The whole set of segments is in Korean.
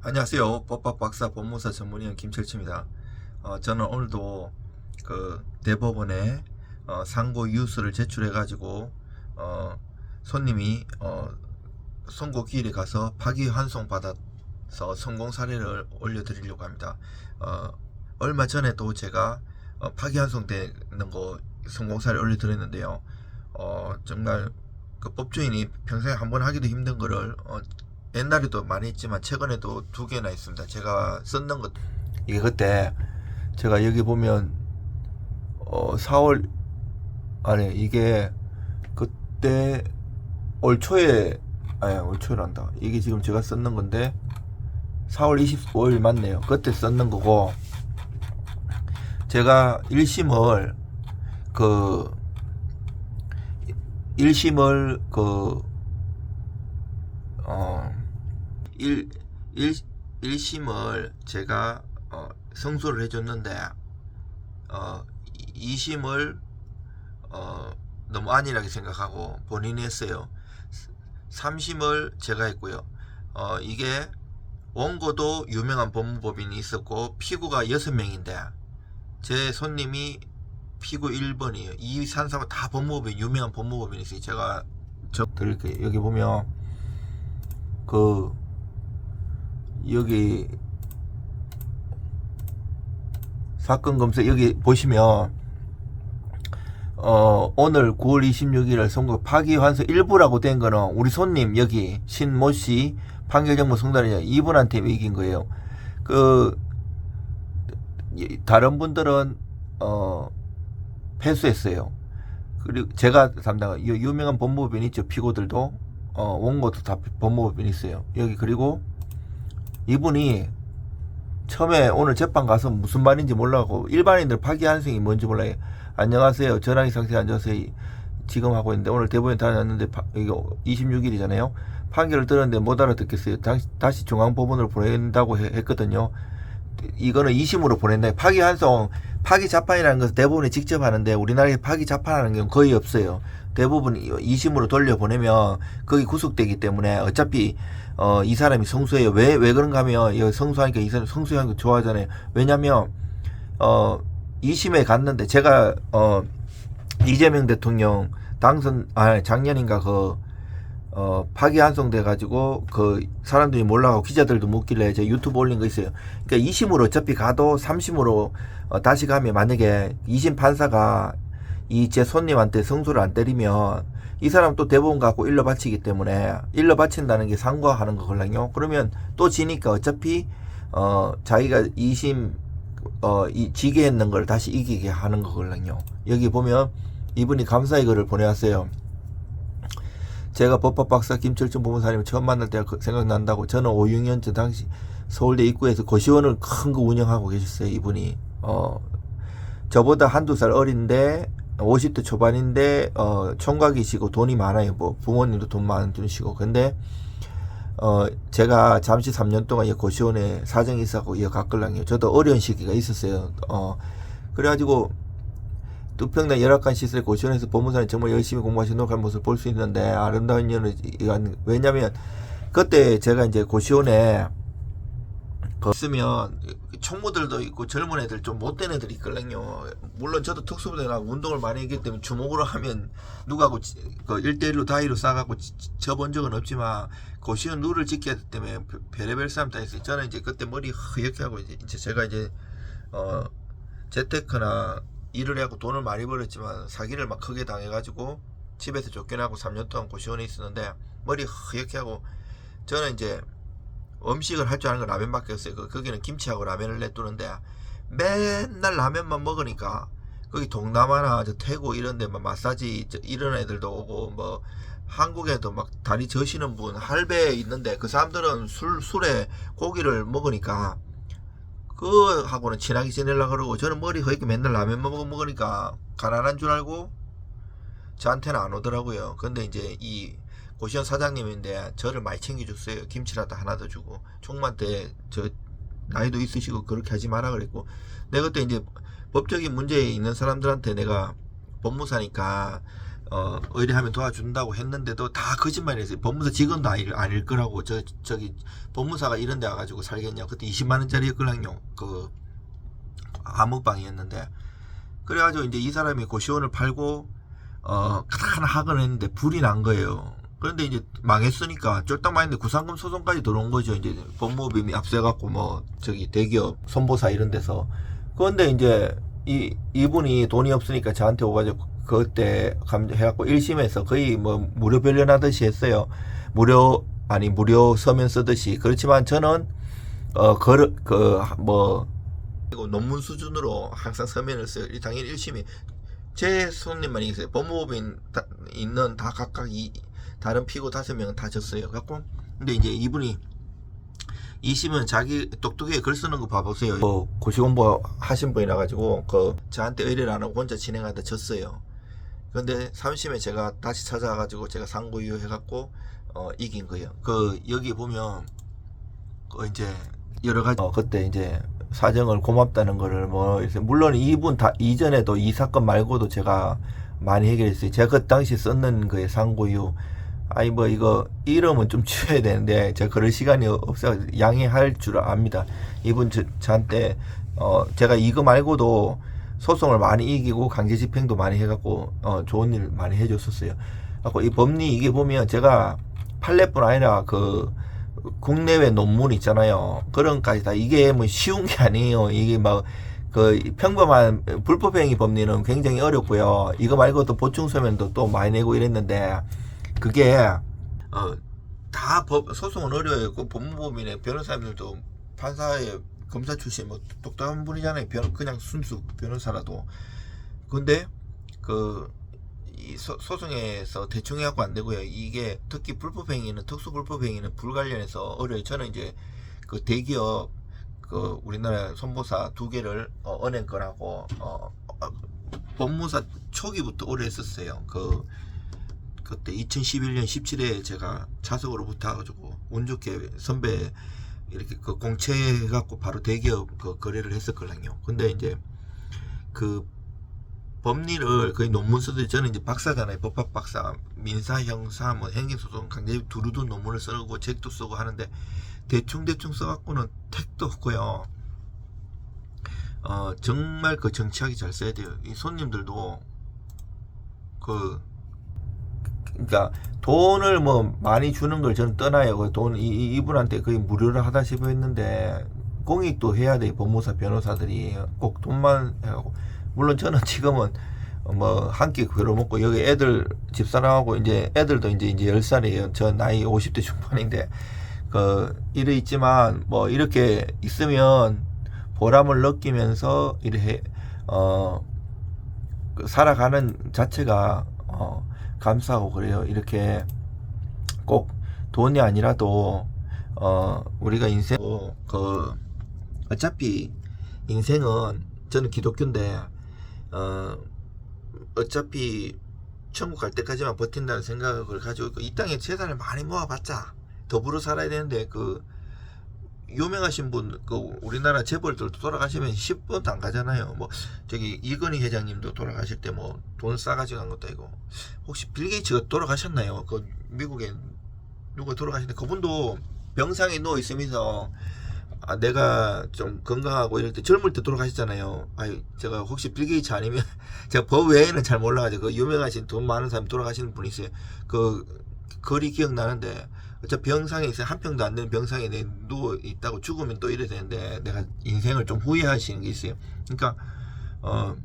안녕하세요. 법학 박사 법무사 전문의원 김철치입니다. 어, 저는 오늘도 그 대법원에 어, 상고 이유서를 제출해 가지고 어, 손님이 어, 선고 기일에 가서 파기환송 받아서 성공 사례를 올려드리려고 합니다. 어, 얼마 전에 도 제가 어, 파기환송 되는 거 성공 사례 올려드렸는데요. 어, 정말 그 법조인이 평생에 한번 하기도 힘든 거를 어, 옛날에도 많이 했지만 최근에도 두 개나 있습니다. 제가 썼는 것 이게 그때 제가 여기 보면 어 4월 아니 이게 그때 올 초에 아니 올 초란다. 이게 지금 제가 썼는 건데 4월 25일 맞네요. 그때 썼는 거고 제가 1심을 그 1심을 그 어, 1, 1, 1심을 제가 어, 성소를 해줬는데 어, 2심을 어, 너무 안일하게 생각하고 본인이 했어요. 3심을 제가 했고요. 어, 이게 원고도 유명한 법무법인이 있었고 피고가 6명인데 제 손님이 피고 1번이에요. 2, 3, 4번 다 법무법인 유명한 법무법인이 있어요. 제가 저 드릴게요. 여기 보면 그 여기 사건 검색 여기 보시면 어 오늘 9월 26일 선고 파기환송 일부라고 된 거는 우리 손님 여기 신모 씨 판결정보 송달이냐 이분한테 이긴 거예요. 그 이- 다른 분들은 어 패소했어요. 그리고 제가 담당 유- 유명한 법무법인 있죠 피고들도 어, 원고도 다 법무법인 있어요. 여기 그리고 이분이 처음에 오늘 재판 가서 무슨 말인지 몰라고 일반인들 파기환송이 뭔지 몰라요. 안녕하세요. 전화기 상태 안 좋아서 이- 지금 하고 있는데 오늘 대법원 다녔는데 파, 이거 26일이잖아요. 판결을 들었는데 못 알아듣겠어요. 다시, 중앙법원으로 보낸다고 해- 했거든요. 이거는 2심으로 보낸다. 파기환송, 파기자판이라는 것은 대부분이 직접 하는데 우리나라에 파기자판하는 경우 거의 없어요. 대부분 2심으로 돌려보내면 거기 구속되기 때문에 어차피 어, 이 사람이 성수해요. 왜, 왜 그런가 하면 성수하니까 이 사람 성수하는 거 좋아하잖아요. 왜냐면 어, 2심에 갔는데 제가 어, 이재명 대통령 당선, 아, 작년인가 그 어, 파기환송 돼 가지고 그 사람들이 몰라가고 기자들도 묻길래 제가 유튜브 올린 거 있어요. 그러니까 2심으로 어차피 가도 3심으로 어, 다시 가면 만약에 2심 판사가 이 제 손님한테 성소를 안 때리면 이 사람 또 대법원 갖고 일러 바치기 때문에 일러 바친다는 게 상고하는 거거든요. 그러면 또 지니까 어차피 어 자기가 2심 어이 지게 했는 걸 다시 이기게 하는 거거든요. 여기 보면 이분이 감사의 글을 보내왔어요. 제가 법학 박사 김철준 법무사님 처음 만날 때가 그- 생각난다고 저는 5, 6년 전 당시 서울대 입구에서 고시원을 큰 거 운영하고 계셨어요 이분이 어 저보다 한두 살 어린데 50대 초반인데 어 총각이시고 돈이 많아요. 뭐 부모님도 돈 많으시고. 근데 어 제가 잠시 3년 동안 이 고시원에 사정이 있었고 이 가끌랑이요 저도 어려운 시기가 있었어요. 어 그래가지고 두평당 열악한 시설의 고시원에서 법무사님 정말 열심히 공부하시 노력한 모습을 볼 수 있는데 아름다운 이건 왜냐면 그때 제가 이제 고시원에 그 있으면 총무들도 있고 젊은 애들 좀 못된 애들이 있거든요. 물론 저도 특수부대나 운동을 많이 했기 때문에 주먹으로 하면 누가고 지- 그 1대1로 다이로 싸갖고 져본 적은 없지만 고시원 룰을 지켜야 되기 때문에 별- 별의별 사람 다 있어요. 저는 이제 그때 머리 허옇게 하고 이제, 제가 이제 어 재테크나 일을 하고 돈을 많이 벌었지만 사기를 막 크게 당해가지고 집에서 쫓겨나고 3년 동안 고시원에 있었는데 머리 허옇게 하고 저는 이제 음식을 할 줄 아는 건 라면밖에 없어요. 그, 거기는 김치하고 라면을 내두는데 맨날 라면만 먹으니까 거기 동남아나 저 태국 이런 데막 마사지 저 이런 애들도 오고 뭐 한국에도 막 다리 저시는 분 할배 있는데 그 사람들은 술 술에 고기를 먹으니까 그하고는 친하게 지내려 그러고 저는 머리 허옇게 맨날 라면만 먹어 먹으니까 가난한 줄 알고 저한테는 안 오더라고요. 근데 이제 이 고시원 사장님인데 저를 많이 챙겨줬어요. 김치라도 하나 더 주고 총만 때저 나이도 있으시고 그렇게 하지 마라 그랬고 내가 그때 이제 법적인 문제에 있는 사람들한테 내가 법무사니까 어, 의뢰하면 도와준다고 했는데도 다 거짓말이었어요. 법무사 직원도 아닐, 아닐 거라고 저 저기 법무사가 이런 데 와가지고 살겠냐. 그때 20만 원짜리였걸랑요. 그 암흑방이었는데 그래가지고 이제 이 사람이 고시원을 팔고 어 하나 하건 했는데 불이 난 거예요. 그런데 이제 망했으니까 쫄딱 망했는데 구상금 소송까지 들어온 거죠. 이제 법무법인이 앞서갖고 뭐 저기 대기업 선보사 이런 데서 그런데 이제 이 이분이 돈이 없으니까 저한테 오가지고 그때 감 해갖고 1심에서 거의 뭐 무료 변련하듯이 했어요. 무료 아니 무료 서면 쓰듯이 그렇지만 저는 어 거르 그뭐 논문 수준으로 항상 서면을 써요. 이 당연히 1심이 제 손님만 있어요. 법무법인 다- 있는 다 각각 이 다른 피고 다섯 명은 다 졌어요. 갖고 근데 이제 이분이 2심은 자기 똑똑하게 글 쓰는 거 봐보세요. 뭐 고시공부 하신 분이라 가지고 그 저한테 의뢰를 안 하고 혼자 진행하다 졌어요. 근데 3심에 제가 다시 찾아가지고 제가 상고유 해갖고 어, 이긴 거예요. 그 여기 보면 그 이제 여러 가지 어, 그때 이제 사정을 고맙다는 거를 뭐 물론 이분 다 이전에도 이 사건 말고도 제가 많이 해결했어요. 제가 그 당시 썼는 거에 상고유 아니 뭐 이거 이름은 좀 지워야 되는데 제가 그럴 시간이 없어 양해할 줄 압니다. 이분 저, 저한테 어 제가 이거 말고도 소송을 많이 이기고 강제 집행도 많이 해갖고 어 좋은 일 많이 해줬었어요. 갖고 이 법리 이게 보면 제가 판례뿐 아니라 그 국내외 논문 있잖아요. 그런까지 다 이게 뭐 쉬운 게 아니에요. 이게 막 그 평범한 불법행위 법리는 굉장히 어렵고요. 이거 말고도 보충 서면도 또 많이 내고 이랬는데 그게 어 다 법 소송은 어려워요. 그 법무법인의 변호사님들도 판사의 검사 출신 뭐 똑똑한 분이잖아요. 변 그냥 순수 변호사라도. 근데 그이 소송에서 대충 해갖고 안 되고요. 이게 특히 불법행위는 특수 불법행위는 불관련해서 어려요. 저는 이제 그 대기업 그 우리나라 손보사 두 개를 어, 은행 거라고 어, 어, 법무사 초기부터 오래 했었어요. 그 그때 2011년 17회에 제가 자석으로 붙어가지고 운 좋게 선배 이렇게 그 공채해갖고 바로 대기업 그 거래를 했었거든요. 근데 이제 그 법리를 거의 논문 쓰듯이 저는 이제 박사잖아요. 법학 박사, 민사, 형사, 뭐 행정소송, 강제 두루두 논문을 쓰고 책도 쓰고 하는데 대충 대충 써갖고는 택도 없고요. 어 정말 그 정치하기 잘 써야 돼요. 이 손님들도 그 그러니까 돈을 뭐 많이 주는 걸 저는 떠나요. 그돈 이, 이- 이분한테 거의 무료로 하다시피 했는데 공익도 해야 돼요. 법무사 변호사들이 꼭 돈만 해가고 물론 저는 지금은 뭐 한끼 걸어먹고 여기 애들 집사람하고 이제 애들도 이제 이제 10살이에요. 저 나이 50대 중반인데 그 이래 있지만 뭐 이렇게 있으면 보람을 느끼면서 이렇게 어그 살아가는 자체가 어 감사하고 그래요. 이렇게 꼭 돈이 아니라도 어 우리가 인생 그 어차피 인생은 저는 기독교인데 어 어차피 천국 갈 때까지만 버틴다는 생각을 가지고 이 땅에 재산을 많이 모아봤자 더불어 살아야 되는데 그 유명하신 분, 그 우리나라 재벌들도 돌아가시면 10번도 안 가잖아요. 뭐 저기 이건희 회장님도 돌아가실 때 뭐 돈 싸가지고 간 것도 아니고 혹시 빌 게이츠가 돌아가셨나요? 그 미국에 누가 돌아가셨는데 그분도 병상에 누워 있으면서 아, 내가 좀 건강하고 이럴 때 젊을 때 돌아가셨잖아요. 아유, 제가 혹시 빌 게이츠 아니면 제가 법 외에는 잘 몰라가지고 그 유명하신 돈 많은 사람 돌아가시는 분이 있어요. 그 거리 기억나는데 저 병상에 있어요. 한 평도 안 되는 병상에 내 누워 있다고 죽으면 또 이래 되는데 내가 인생을 좀 후회하시는 게 있어요. 그러니까 어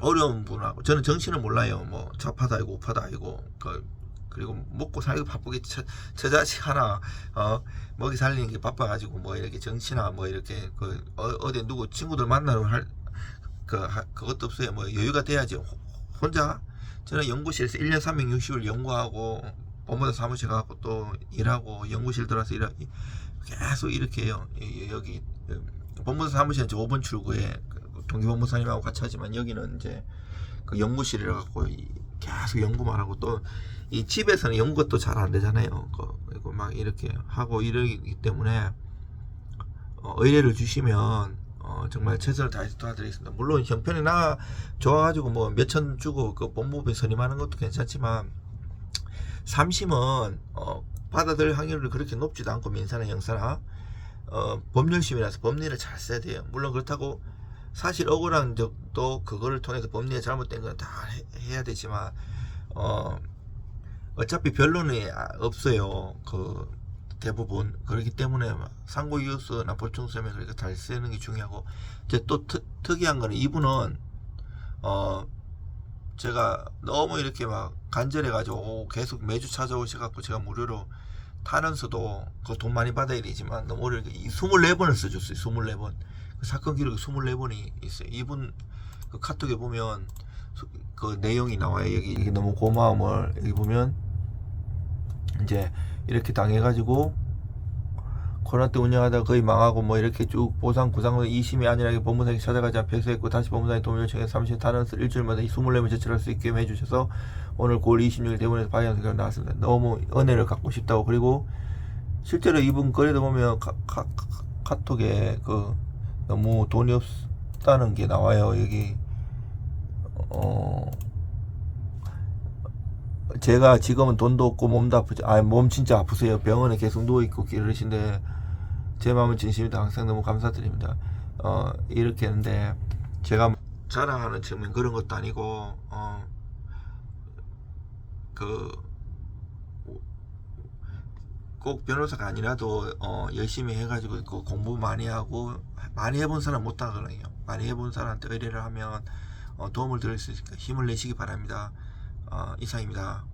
어려운 분하고 저는 정신을 몰라요. 뭐 좌파도 아니고 우파도 아니고 그 그리고 먹고 살기 바쁘게 저, 저 자식 하나 어 먹이 살리는 게 바빠가지고 뭐 이렇게 정치나 뭐 이렇게 그 어, 어디 누구 친구들 만나러 할 그 그것도 없어요. 뭐 여유가 돼야지 호- 혼자 저는 연구실에서 1년 360일 연구하고 법무사 사무실 가고 또 일하고 연구실 들어와서 일하고 계속 이렇게 해요. 이- 여기 음, 법무사 사무실은 저 5번 출구에 그 동기법무사님하고 같이 하지만 여기는 이제 그 연구실이라 갖고 이- 계속 연구만 하고 또 이 집에서는 연구가 또 잘 안 되잖아요. 그- 그리고 막 이렇게 하고 이러기 때문에 어, 의뢰를 주시면 어, 어, 정말 최선을 다해서 도와드리겠습니다. 물론 형편이 나 좋아가지고 뭐 몇천 주고 그 법무부에 선임하는 것도 괜찮지만 삼심은 어, 받아들일 확률이 그렇게 높지도 않고 민사나 형사나 어, 법률심이라서 법리를 잘 써야 돼요. 물론 그렇다고 사실 억울한 적도 그거를 통해서 법리에 잘못된 건 다 해야 되지만 어, 어차피 변론이 아- 없어요. 그 대부분. 그렇기 때문에 상고 이웃수나 보충서면 그렇게 잘 쓰는 게 중요하고 이제 또 특, 특이한 거는 이분은 어 제가 너무 이렇게 막 간절해 가지고 계속 매주 찾아오셔 갖고 제가 무료로 타면서도 그 돈 많이 받아야 되지만 너무 어려워 24번을 써줬어요 24번. 그 사건 기록이 24번이 있어요. 이분 그 카톡에 보면 수- 그 내용이 나와요. 여기 이게 너무 고마움을 여기 보면 이제 이렇게 당해가지고 코로나 때 운영하다 거의 망하고 뭐 이렇게 쭉 보상 구상으로 2심이 안일하게 법무사에 찾아가지 않고 백수했고 다시 법무사에 도움을 요청해서 30일 단원서 일주일마다 24명 제출할 수 있게 해주셔서 오늘 9월 26일 대본에서 발의한 결과 나왔습니다. 너무 은혜를 갖고 싶다고 그리고 실제로 이분 거래도 보면 카, 카, 카- 카톡에 그 너무 돈이 없다는 게 나와요 여기 어 제가 지금은 돈도 없고 몸도 아프지 아몸 진짜 아프세요 병원에 계속 누워있고 이러신데 제 마음은 진심이다 항상 너무 감사드립니다 어 이렇게 했는데 제가 자랑하는 측면 그런 것도 아니고 어 그 꼭 변호사가 아니라도 어, 열심히 해가지고 그 공부 많이 하고 많이 해본 사람 못 하거든요. 많이 해본 사람한테 의뢰를 하면 어, 도움을 드릴 수 있으니까 힘을 내시기 바랍니다. 어, 이상입니다.